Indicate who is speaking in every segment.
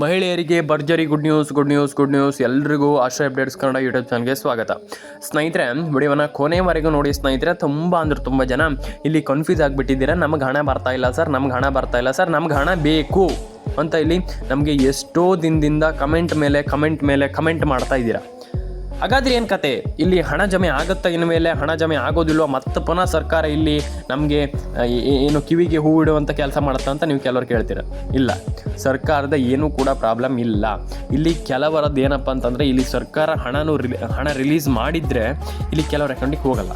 Speaker 1: ಮಹಿಳೆಯರಿಗೆ ಭರ್ಜರಿ good news good news good news ಎಲ್ರಿಗೂ ಆಶ್ರಯ ಅಪ್ಡೇಟ್ಸ್ ಕನ್ನಡ ಯೂಟ್ಯೂಬ್ ಚಾನಲ್ಗೆ ಸ್ವಾಗತ. ಸ್ನೇಹಿತರೆ ವಿಡಿಯೋನ ಕೊನೆವರೆಗೂ ನೋಡಿ ಸ್ನೇಹಿತರೆ, ತುಂಬ ಅಂದ್ರೆ ತುಂಬ ಜನ ಇಲ್ಲಿ ಕನ್ಫ್ಯೂಸ್ ಆಗಿಬಿಟ್ಟಿದ್ದೀರಾ. ನಮ್ಗೆ ಹಣ ಬರ್ತಾ ಇಲ್ಲ ಸರ್ ನಮ್ಗೆ ಹಣ ಬರ್ತಾ ಇಲ್ಲ ಸರ್ ನಮ್ಗೆ ಹಣ ಬೇಕು ಅಂತ ಇಲ್ಲಿ ನಮಗೆ ಎಷ್ಟೋ ದಿನದಿಂದ ಕಮೆಂಟ್ ಮೇಲೆ ಕಮೆಂಟ್ ಮೇಲೆ ಕಮೆಂಟ್ ಮಾಡ್ತಾ ಇದ್ದೀರಾ. ಹಾಗಾದ್ರೆ ಏನು ಕತೆ? ಇಲ್ಲಿ ಹಣ ಜಮೆ ಆಗುತ್ತಾ ಇನ್ಮೇಲೆ ಹಣ ಜಮೆ ಆಗೋದಿಲ್ವ? ಮತ್ತೆ ಪುನಃ ಸರ್ಕಾರ ಇಲ್ಲಿ ನಮಗೆ ಏನು ಕಿವಿಗೆ ಹೂ ಇಡುವಂಥ ಕೆಲಸ ಮಾಡುತ್ತಾ ಅಂತ ನೀವು ಕೆಲವರು ಕೇಳ್ತೀರ? ಇಲ್ಲ. ಸರ್ಕಾರದ ಏನೂ ಕೂಡ ಪ್ರಾಬ್ಲಮ್ ಇಲ್ಲ. ಇಲ್ಲಿ ಕೆಲವರದ್ದು ಏನಪ್ಪ ಅಂತಂದರೆ, ಇಲ್ಲಿ ಸರ್ಕಾರ ಹಣನೂ ರಿಲಿ ಹಣ ರಿಲೀಸ್ ಮಾಡಿದರೆ ಇಲ್ಲಿ ಕೆಲವರ ಅಕೌಂಟಿಗೆ ಹೋಗಲ್ಲ.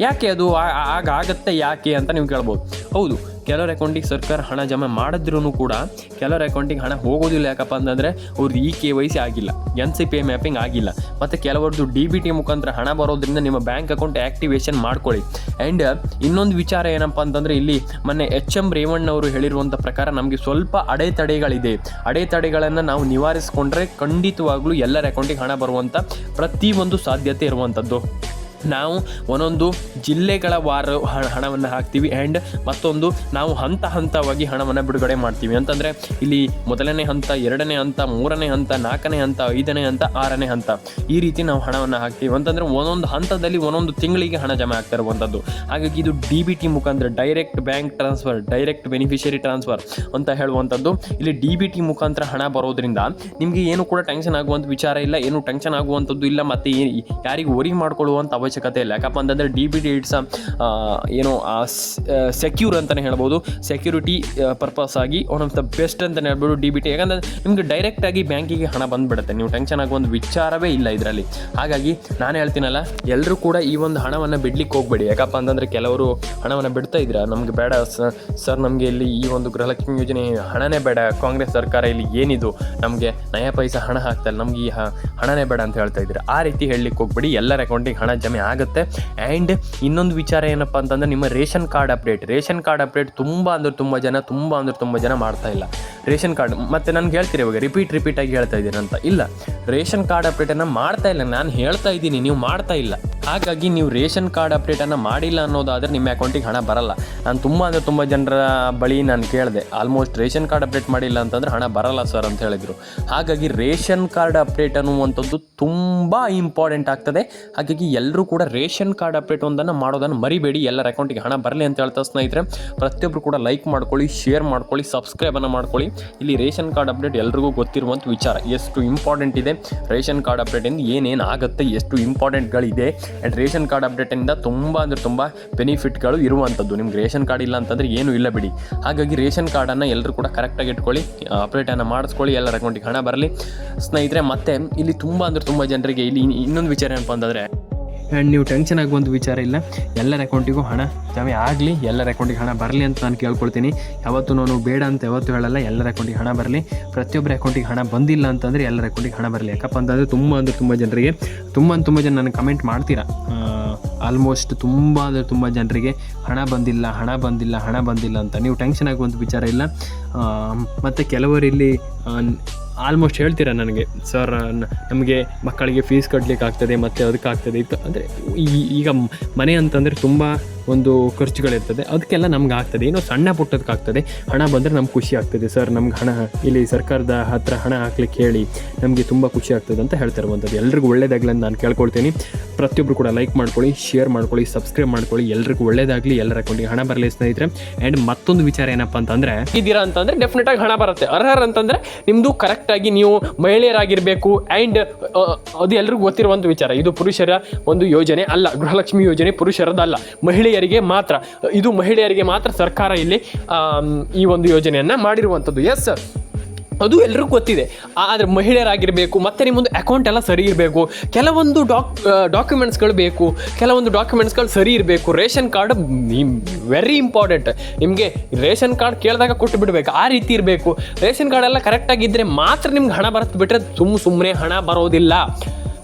Speaker 1: ಯಾಕೆ ಅದು ಆಗ ಆಗತ್ತೆ ಯಾಕೆ ಅಂತ ನೀವು ಕೇಳ್ಬೋದು. ಹೌದು. ಕೆಲವ್ರ ಅಕೌಂಟಿಗೆ ಸರ್ಕಾರ ಹಣ ಜಮಾ ಮಾಡಿದ್ರೂ ಕೂಡ ಕೆಲವ್ರ ಅಕೌಂಟಿಗೆ ಹಣ ಹೋಗೋದಿಲ್ಲ. ಯಾಕಪ್ಪ ಅಂತಂದರೆ ಅವ್ರದ್ದು ಇ ಕೆ ವೈ ಸಿ ಆಗಿಲ್ಲ, N C P I mapping ಆಗಿಲ್ಲ. ಮತ್ತು ಕೆಲವರದ್ದು ಡಿ ಬಿ ಟಿ ಮುಖಾಂತರ ಹಣ ಬರೋದ್ರಿಂದ ನಿಮ್ಮ ಬ್ಯಾಂಕ್ ಅಕೌಂಟ್ ಆ್ಯಕ್ಟಿವೇಷನ್ ಮಾಡ್ಕೊಳ್ಳಿ. ಆ್ಯಂಡ್ ಇನ್ನೊಂದು ವಿಚಾರ ಏನಪ್ಪ ಅಂತಂದರೆ ಇಲ್ಲಿ ಮೊನ್ನೆ ಎಚ್ ಎಂ ರೇವಣ್ಣವರು ಹೇಳಿರುವಂಥ ಪ್ರಕಾರ ನಮಗೆ ಸ್ವಲ್ಪ ಅಡೆತಡೆಗಳಿದೆ. ಅಡೆತಡೆಗಳನ್ನು ನಾವು ನಿವಾರಿಸಿಕೊಂಡ್ರೆ ಖಂಡಿತವಾಗ್ಲೂ ಎಲ್ಲರ ಅಕೌಂಟಿಗೆ ಹಣ ಬರುವಂಥ ಪ್ರತಿಯೊಂದು ಸಾಧ್ಯತೆ ಇರುವಂಥದ್ದು. ನಾವು ಒಂದೊಂದು ಜಿಲ್ಲೆಗಳ ವಾರ ಹಣವನ್ನು ಹಾಕ್ತೀವಿ ಆ್ಯಂಡ್ ಮತ್ತೊಂದು ನಾವು ಹಂತ ಹಂತವಾಗಿ ಹಣವನ್ನು ಬಿಡುಗಡೆ ಮಾಡ್ತೀವಿ. ಅಂತಂದರೆ ಇಲ್ಲಿ ಮೊದಲನೇ ಹಂತ, ಎರಡನೇ ಹಂತ, ಮೂರನೇ ಹಂತ, ನಾಲ್ಕನೇ ಹಂತ, ಐದನೇ ಹಂತ, ಆರನೇ ಹಂತ ಈ ರೀತಿ ನಾವು ಹಣವನ್ನು ಹಾಕ್ತೀವಿ. ಅಂತಂದರೆ ಒಂದೊಂದು ಹಂತದಲ್ಲಿ ಒಂದೊಂದು ತಿಂಗಳಿಗೆ ಹಣ ಜಮಾ ಆಗ್ತಾ ಇರುವಂಥದ್ದು ಹಾಗಾಗಿ ಇದು ಡಿ ಬಿ ಟಿ ಮುಖಾಂತರ direct bank transfer direct beneficiary transfer ಅಂತ ಹೇಳುವಂಥದ್ದು ಇಲ್ಲಿ ಡಿ ಬಿ ಟಿ ಮುಖಾಂತರ ಹಣ ಬರೋದ್ರಿಂದ ನಿಮಗೆ ಏನು ಕೂಡ ಟೆನ್ಷನ್ ಆಗುವಂಥ ವಿಚಾರ ಇಲ್ಲ, ಏನು ಟೆನ್ಷನ್ ಆಗುವಂಥದ್ದು ಇಲ್ಲ, ಮತ್ತು ಯಾರಿಗೂ ವರಿ ಮಾಡ್ಕೊಳ್ಳುವಂಥ ಅವಶ್ಯಕತೆ ಇಲ್ಲ. ಯಾಕಪ್ಪ ಅಂತಂದರೆ ಡಿ ಬಿ ಡಿ ಇಟ್ಸ್ ಏನು ಸೆಕ್ಯೂರ್ ಅಂತಲೇ ಹೇಳ್ಬೋದು. ಸೆಕ್ಯೂರಿಟಿ ಪರ್ಪಸ್ ಆಗಿ ಒನ್ ಆಫ್ ದ ಬೆಸ್ಟ್ ಅಂತಲೇ ಹೇಳ್ಬೋದು ಡಿ ಬಿ ಟಿ ಯಾಕಂದರೆ ನಿಮಗೆ ಡೈರೆಕ್ಟಾಗಿ ಬ್ಯಾಂಕಿಗೆ ಹಣ ಬಂದುಬಿಡುತ್ತೆ. ನೀವು ಟೆನ್ಷನ್ ಒಂದು ವಿಚಾರವೇ ಇಲ್ಲ ಇದರಲ್ಲಿ. ಹಾಗಾಗಿ ನಾನು ಹೇಳ್ತೀನಲ್ಲ ಎಲ್ಲರೂ ಕೂಡ ಈ ಒಂದು ಹಣವನ್ನು ಬಿಡ್ಲಿಕ್ಕೆ ಹೋಗಬೇಡಿ. ಯಾಕಪ್ಪ ಅಂತಂದರೆ ಕೆಲವರು ಹಣವನ್ನು ಬಿಡ್ತಾ ಇದ್ದೀರಾ ನಮಗೆ ಬೇಡ. ಸರ್ ನಮಗೆ ಇಲ್ಲಿ ಈ ಒಂದು ಗೃಹಲಕ್ಷ್ಮಿ ಯೋಜನೆ ಹಣನೇ ಬೇಡ. ಕಾಂಗ್ರೆಸ್ ಸರ್ಕಾರ ಇಲ್ಲಿ ಏನಿದು? ನಮಗೆ ನಯ ಪೈಸಾ ಹಣ ಹಾಕ್ತಲ್ಲ ನಮಗೆ ಈ ಹಣನೇ ಬೇಡ ಅಂತ ಹೇಳ್ತಾ ಇದ್ದೀರಾ ಆ ರೀತಿ ಹೇಳಲಿಕ್ಕೆ ಹೋಗ್ಬೇಡಿ. ಎಲ್ಲರ ಅಕೌಂಟಿಗೆ ಹಣ ಜಮೆ ಆಗುತ್ತೆ. ಆ್ಯಂಡ್ ಇನ್ನೊಂದು ವಿಚಾರ ಏನಪ್ಪ ಅಂತಂದ್ರೆ ನಿಮ್ಮ ration card update. Ration card update ತುಂಬ ಅಂದ್ರೆ ತುಂಬ ಜನ, ತುಂಬ ಅಂದ್ರೆ ತುಂಬ ಜನ ಮಾಡ್ತಾ ಇಲ್ಲ. ರೇಷನ್ ಕಾರ್ಡ್ ಮತ್ತು ನನಗೆ ಹೇಳ್ತೀರಿ ಇವಾಗ? ರಿಪೀಟ್ ರಿಪೀಟಾಗಿ ಹೇಳ್ತಾ ಇದ್ದೀನಿ ಅಂತ ಇಲ್ಲ. ರೇಷನ್ ಕಾರ್ಡ್ ಅಪ್ಡೇಟನ್ನು ಮಾಡ್ತಾ ಇಲ್ಲ. ನಾನು ಹೇಳ್ತಾ ಇದ್ದೀನಿ, ನೀವು ಮಾಡ್ತಾ ಇಲ್ಲ. ಹಾಗಾಗಿ ನೀವು ರೇಷನ್ ಕಾರ್ಡ್ ಅಪ್ಡೇಟನ್ನು ಮಾಡಿಲ್ಲ ಅನ್ನೋದಾದರೆ ನಿಮ್ಮ ಅಕೌಂಟಿಗೆ ಹಣ ಬರಲ್ಲ. ನಾನು ತುಂಬ ಅಂದರೆ ತುಂಬ ಜನರ ಬಳಿ ನಾನು ಕೇಳಿದೆ, ಆಲ್ಮೋಸ್ಟ್ ರೇಷನ್ ಕಾರ್ಡ್ ಅಪ್ಡೇಟ್ ಮಾಡಿಲ್ಲ ಅಂತಂದರೆ ಹಣ ಬರಲ್ಲ ಸರ್ ಅಂತ ಹೇಳಿದರು. ಹಾಗಾಗಿ ರೇಷನ್ ಕಾರ್ಡ್ ಅಪ್ಡೇಟ್ ಅನ್ನುವಂಥದ್ದು ತುಂಬ ಇಂಪಾರ್ಟೆಂಟ್ ಆಗ್ತದೆ. ಹಾಗಾಗಿ ಎಲ್ಲರೂ ಕೂಡ ರೇಷನ್ ಕಾರ್ಡ್ ಅಪ್ಡೇಟ್ ಒಂದನ್ನು ಮಾಡೋದನ್ನು ಮರಿಬೇಡಿ, ಎಲ್ಲರ ಅಕೌಂಟಿಗೆ ಹಣ ಬರಲಿ ಅಂತ ಹೇಳ್ತಾ ಸ್ನೇಹಿತರೆ. ಪ್ರತಿಯೊಬ್ಬರು ಕೂಡ ಲೈಕ್ ಮಾಡ್ಕೊಳ್ಳಿ, ಶೇರ್ ಮಾಡ್ಕೊಳ್ಳಿ ಸಬ್ಸ್ಕ್ರೈಬನ್ನು ಮಾಡ್ಕೊಳ್ಳಿ. ಇಲ್ಲಿ ರೇಷನ್ ಕಾರ್ಡ್ ಅಪ್ಡೇಟ್ ಎಲ್ರಿಗೂ ಗೊತ್ತಿರುವಂಥ ವಿಚಾರ, ಎಷ್ಟು ಇಂಪಾರ್ಟೆಂಟ್ ಇದೆ. ರೇಷನ್ ಕಾರ್ಡ್ ಅಪ್ಡೇಟಿಂದ ಏನೇನು ಆಗುತ್ತೆ, ಎಷ್ಟು ಇಂಪಾರ್ಟೆಂಟ್ಗಳಿದೆ ಆ್ಯಂಡ್ ರೇಷನ್ ಕಾರ್ಡ್ ಅಪ್ಡೇಟಿಂದ ತುಂಬ ಅಂದರೆ ತುಂಬ ಬೆನಿಫಿಟ್ಗಳು ಇರುವಂಥದ್ದು ನಿಮ್ಗೆ ರೇಷನ್ ಕಾರ್ಡ್ ಇಲ್ಲ ಅಂತಂದರೆ ಏನೂ ಇಲ್ಲ ಬಿಡಿ. ಹಾಗಾಗಿ ರೇಷನ್ ಕಾರ್ಡನ್ನು ಎಲ್ಲರೂ ಕೂಡ ಕರೆಕ್ಟಾಗಿ ಇಟ್ಕೊಳ್ಳಿ ಅಪ್ಡೇಟನ್ನು ಮಾಡಿಸ್ಕೊಳ್ಳಿ, ಎಲ್ಲರ ಅಕೌಂಟಿಗೆ ಹಣ ಬರಲಿ. ಸ್ನೇಹಿತರೆ, ಮತ್ತೆ ಇಲ್ಲಿ ತುಂಬ ಅಂದರೆ ತುಂಬ ಜನರಿಗೆ ಇಲ್ಲಿ ಇನ್ನೊಂದು ವಿಚಾರ ಏನಪ್ಪ ಅಂತಂದರೆ ಆ್ಯಂಡ್ ನೀವು ಟೆನ್ಷನ್ ಒಂದು ವಿಚಾರ ಇಲ್ಲ. ಎಲ್ಲರ ಅಕೌಂಟಿಗೂ ಹಣ ಜಮೆ ಆಗಲಿ, ಎಲ್ಲರ ಅಕೌಂಟಿಗೆ ಹಣ ಬರಲಿ ಅಂತ ನಾನು ಕೇಳ್ಕೊಳ್ತೀನಿ. ಯಾವತ್ತೂ ನಾನು ಬೇಡ ಅಂತ ಯಾವತ್ತೂ ಹೇಳಲ್ಲ, ಎಲ್ಲರ ಅಕೌಂಟಿಗೆ ಹಣ ಬರಲಿ. ಪ್ರತಿಯೊಬ್ಬರ ಅಕೌಂಟಿಗೆ ಹಣ ಬಂದಿಲ್ಲ ಅಂತಂದರೆ ಎಲ್ಲರ ಅಕೌಂಟಿಗೆ ಹಣ ಬರಲಿ. ಯಾಕಪ್ಪ ಅಂತಂದರೆ ತುಂಬ ಅಂದರೆ ತುಂಬ ಜನರಿಗೆ, ತುಂಬ ತುಂಬ ಜನ ನನಗೆ ಕಮೆಂಟ್ ಮಾಡ್ತೀರಾ? ಆಲ್ಮೋಸ್ಟ್ ತುಂಬ ಅಂದರೆ ತುಂಬ ಜನರಿಗೆ ಹಣ ಬಂದಿಲ್ಲ ಹಣ ಬಂದಿಲ್ಲ ಹಣ ಬಂದಿಲ್ಲ ಅಂತ. ನೀವು ಟೆನ್ಷನ್ ಆಗುವಂಥ ವಿಚಾರ ಇಲ್ಲ. ಮತ್ತು ಕೆಲವರು ಇಲ್ಲಿ ಆಲ್ಮೋಸ್ಟ್ ಹೇಳ್ತೀರಾ ನನಗೆ? ಸರ್ ನಮಗೆ ಮಕ್ಕಳಿಗೆ ಫೀಸ್ ಕಟ್ಟಲಿಕ್ಕೆ ಆಗ್ತದೆ ಮತ್ತು ಅದಕ್ಕಾಗ್ತದೆ ಇತ್ತು ಅಂದರೆ ಈಗ ಮನೆ ಅಂತಂದರೆ ತುಂಬ ಒಂದು ಖರ್ಚುಗಳಿರ್ತದೆ. ಅದಕ್ಕೆಲ್ಲ ನಮ್ಗೆ ಆಗ್ತದೆ. ಏನೋ ಸಣ್ಣ ಪುಟ್ಟದಕ್ಕಾಗ್ತದೆ ಹಣ ಬಂದರೆ ನಮ್ಗೆ ಖುಷಿ ಆಗ್ತದೆ. ಸರ್, ನಮ್ಗೆ ಹಣ, ಇಲ್ಲಿ ಸರ್ಕಾರದ ಹತ್ರ ಹಣ ಹಾಕ್ಲಿಕ್ಕೆ ಹೇಳಿ ನಮಗೆ ತುಂಬ ಖುಷಿ ಆಗ್ತದೆ ಅಂತ ಹೇಳ್ತಾ ಇರುವಂಥದ್ದು. ಎಲ್ರಿಗೂ ಒಳ್ಳೇದಾಗಲಿ ಅಂತ ನಾನು ಕೇಳ್ಕೊಳ್ತೀನಿ. ಪ್ರತಿಯೊಬ್ಬರು ಕೂಡ ಲೈಕ್ ಮಾಡ್ಕೊಳ್ಳಿ, ಶೇರ್ ಮಾಡ್ಕೊಳ್ಳಿ, ಸಬ್ಸ್ಕ್ರೈಬ್ ಮಾಡ್ಕೊಳ್ಳಿ. ಎಲ್ರಿಗೂ ಒಳ್ಳೇದಾಗಲಿ. ಎಲ್ಲರ ಅಕೌಂಟಿಗೆ ಹಣ ಬರಲಿ ಸ್ನೇಹಿತರೆ. ಆ್ಯಂಡ್ ಮತ್ತೊಂದು ವಿಚಾರ ಏನಪ್ಪ ಅಂತಂದರೆ, ಇದ್ದೀರಾ ಅಂತಂದರೆ ಡೆಫಿನೆಟ್ ಆಗಿ ಹಣ ಬರುತ್ತೆ. ಅರ್ಹರ್ ಅಂತಂದರೆ ನಿಮ್ಮದು ಕರೆಕ್ಟಾಗಿ ನೀವು ಮಹಿಳೆಯರಾಗಿರಬೇಕು. ಆ್ಯಂಡ್ ಅದು ಎಲ್ರಿಗೂ ಗೊತ್ತಿರುವಂಥ ವಿಚಾರ. ಇದು ಪುರುಷರ ಒಂದು ಯೋಜನೆ ಅಲ್ಲ. ಗೃಹಲಕ್ಷ್ಮಿ ಯೋಜನೆ ಪುರುಷರದಲ್ಲ. ಮಹಿಳೆಯರಿಗೆ ಮಾತ್ರ, ಇದು ಮಹಿಳೆಯರಿಗೆ ಮಾತ್ರ ಸರ್ಕಾರ ಇಲ್ಲಿ ಈ ಒಂದು ಯೋಜನೆಯನ್ನು ಮಾಡಿರುವಂಥದ್ದು. ಎಸ್ ಸರ್ ಅದು ಎಲ್ರಿಗೂ ಗೊತ್ತಿದೆ. ಆದರೆ ಮಹಿಳೆಯರಾಗಿರಬೇಕು, ಮತ್ತು ನಿಮ್ಮೊಂದು ಅಕೌಂಟ್ ಎಲ್ಲ ಸರಿ ಇರಬೇಕು, ಕೆಲವೊಂದು ಡಾಕ್ ಡಾಕ್ಯುಮೆಂಟ್ಸ್ಗಳು ಬೇಕು, ಕೆಲವೊಂದು ಡಾಕ್ಯುಮೆಂಟ್ಸ್ಗಳು ಸರಿ ಇರಬೇಕು. ರೇಷನ್ ಕಾರ್ಡ್ ವೆರಿ ಇಂಪಾರ್ಟೆಂಟ್ ನಿಮಗೆ ರೇಷನ್ ಕಾರ್ಡ್ ಕೇಳಿದಾಗ ಕೊಟ್ಟು ಬಿಡಬೇಕು, ಆ ರೀತಿ ಇರಬೇಕು. ರೇಷನ್ ಕಾರ್ಡ್ ಎಲ್ಲ ಕರೆಕ್ಟಾಗಿದ್ದರೆ ಮಾತ್ರ ನಿಮ್ಗೆ ಹಣ ಬರುತ್ತೆ ಬಿಟ್ಟರೆ ಸುಮ್ಮ ಸುಮ್ಮನೆ ಹಣ ಬರೋದಿಲ್ಲ.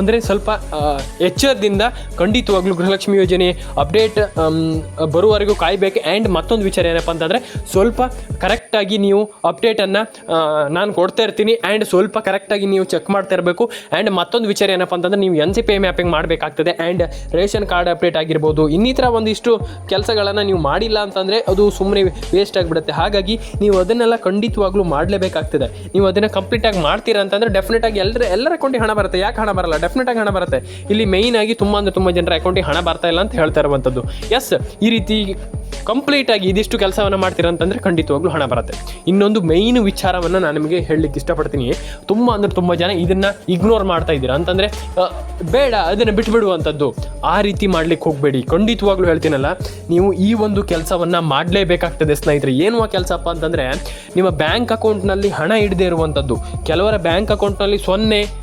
Speaker 1: ಅಂದರೆ ಸ್ವಲ್ಪ ಎಚ್ಚರದಿಂದ ಖಂಡಿತವಾಗ್ಲೂ ಗೃಹಲಕ್ಷ್ಮಿ ಯೋಜನೆ ಅಪ್ಡೇಟ್ ಬರುವವರೆಗೂ ಕಾಯಬೇಕು. ಆ್ಯಂಡ್ ಮತ್ತೊಂದು ವಿಚಾರ ಏನಪ್ಪ ಅಂತಂದರೆ, ಸ್ವಲ್ಪ ಕರೆಕ್ಟಾಗಿ ನೀವು ಅಪ್ಡೇಟನ್ನು ನಾನು ಕೊಡ್ತಾ ಇರ್ತೀನಿ. ಆ್ಯಂಡ್ ಸ್ವಲ್ಪ ಕರೆಕ್ಟಾಗಿ ನೀವು ಚೆಕ್ ಮಾಡ್ತಾ ಇರಬೇಕು. ಆ್ಯಂಡ್ ಮತ್ತೊಂದು ವಿಚಾರ ಏನಪ್ಪ ಅಂತಂದರೆ, ನೀವು ಎನ್ ಸಿ ಪಿ ಮ್ಯಾಪಿಂಗ್ ಮಾಡಬೇಕಾಗ್ತದೆ. ಆ್ಯಂಡ್ ರೇಷನ್ ಕಾರ್ಡ್ ಅಪ್ಡೇಟ್ ಆಗಿರ್ಬೋದು. ಇನ್ನಿತರ ಒಂದಿಷ್ಟು ಕೆಲಸಗಳನ್ನು ನೀವು ಮಾಡಿಲ್ಲ ಅಂತಂದರೆ, ಅದು ಸುಮ್ಮನೆ ವೇಸ್ಟ್ ಆಗಿಬಿಡುತ್ತೆ. ಹಾಗಾಗಿ ನೀವು ಅದನ್ನೆಲ್ಲ ಖಂಡಿತವಾಗ್ಲೂ ಮಾಡಲೇಬೇಕಾಗ್ತದೆ. ನೀವು ಅದನ್ನು ಕಂಪ್ಲೀಟಾಗಿ ಮಾಡ್ತೀರಾ ಅಂತಂದರೆ ಡೆಫಿನೆಟಾಗಿ ಎಲ್ಲರ ಎಲ್ಲರ ಅಕೌಂಟಿಗೆ ಹಣ ಬರುತ್ತೆ. ಯಾಕೆ ಹಣ ಬರಲ್ಲ? ಡೆಫಿನೆಟಾಗಿ ಹಣ ಬರುತ್ತೆ. ಇಲ್ಲಿ ಮೇಯ್ನ್ ಆಗಿ ತುಂಬ ಅಂದರೆ ತುಂಬ ಜನರ ಅಕೌಂಟಿಗೆ ಹಣ ಬರ್ತಾ ಇಲ್ಲ ಅಂತ ಹೇಳ್ತಾ ಇರುವಂಥದ್ದು ಎಸ್ ಈ ರೀತಿ ಕಂಪ್ಲೀಟ್ ಆಗಿ ಇದಿಷ್ಟು ಕೆಲಸವನ್ನು ಮಾಡ್ತೀರಾ ಅಂತಂದರೆ ಖಂಡಿತವಾಗ್ಲೂ ಹಣ ಬರುತ್ತೆ. ಇನ್ನೊಂದು ಮೇಯ್ನ್ ವಿಚಾರವನ್ನು ನಾನು ನಿಮಗೆ ಹೇಳಲಿಕ್ಕೆ ಇಷ್ಟಪಡ್ತೀನಿ. ತುಂಬ ಅಂದರೆ ತುಂಬ ಜನ ಇದನ್ನು ಇಗ್ನೋರ್ ಮಾಡ್ತಾ ಇದ್ದೀರಾ ಅಂತಂದರೆ ಬೇಡ, ಅದನ್ನು ಬಿಟ್ಬಿಡುವಂಥದ್ದು ಆ ರೀತಿ ಮಾಡ್ಲಿಕ್ಕೆ ಹೋಗಬೇಡಿ. ಖಂಡಿತವಾಗ್ಲೂ ಹೇಳ್ತೀನಲ್ಲ, ನೀವು ಈ ಒಂದು ಕೆಲಸವನ್ನು ಮಾಡಲೇಬೇಕಾಗ್ತದೆ ಸ್ನೇಹಿತರೆ. ಏನು ಆ ಕೆಲಸಪ್ಪ ಅಂತಂದರೆ, ನಿಮ್ಮ ಬ್ಯಾಂಕ್ ಅಕೌಂಟ್ನಲ್ಲಿ ಹಣ ಇಡದೇ ಇರುವಂಥದ್ದು ಕೆಲವರ ಬ್ಯಾಂಕ್ ಅಕೌಂಟ್ನಲ್ಲಿ ಸೊನ್ನೆ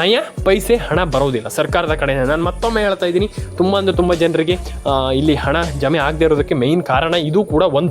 Speaker 1: ನಯ, ಪೈಸೆ, ಹಣ ಬರೋದಿಲ್ಲ. ಸರ್ಕಾರದ ಕಡೆ ನಾನು ಮತ್ತೊಮ್ಮೆ ಹೇಳ್ತಾ ಇದ್ದೀನಿ. ತುಂಬ ಅಂದರೆ ತುಂಬ ಜನರಿಗೆ ಇಲ್ಲಿ ಹಣ ಜಮೆ ಆಗದೆ ಇರೋದಕ್ಕೆ ಮೇಯ್ನ್ ಕಾರಣ ಇದು ಕೂಡ ಒಂದು.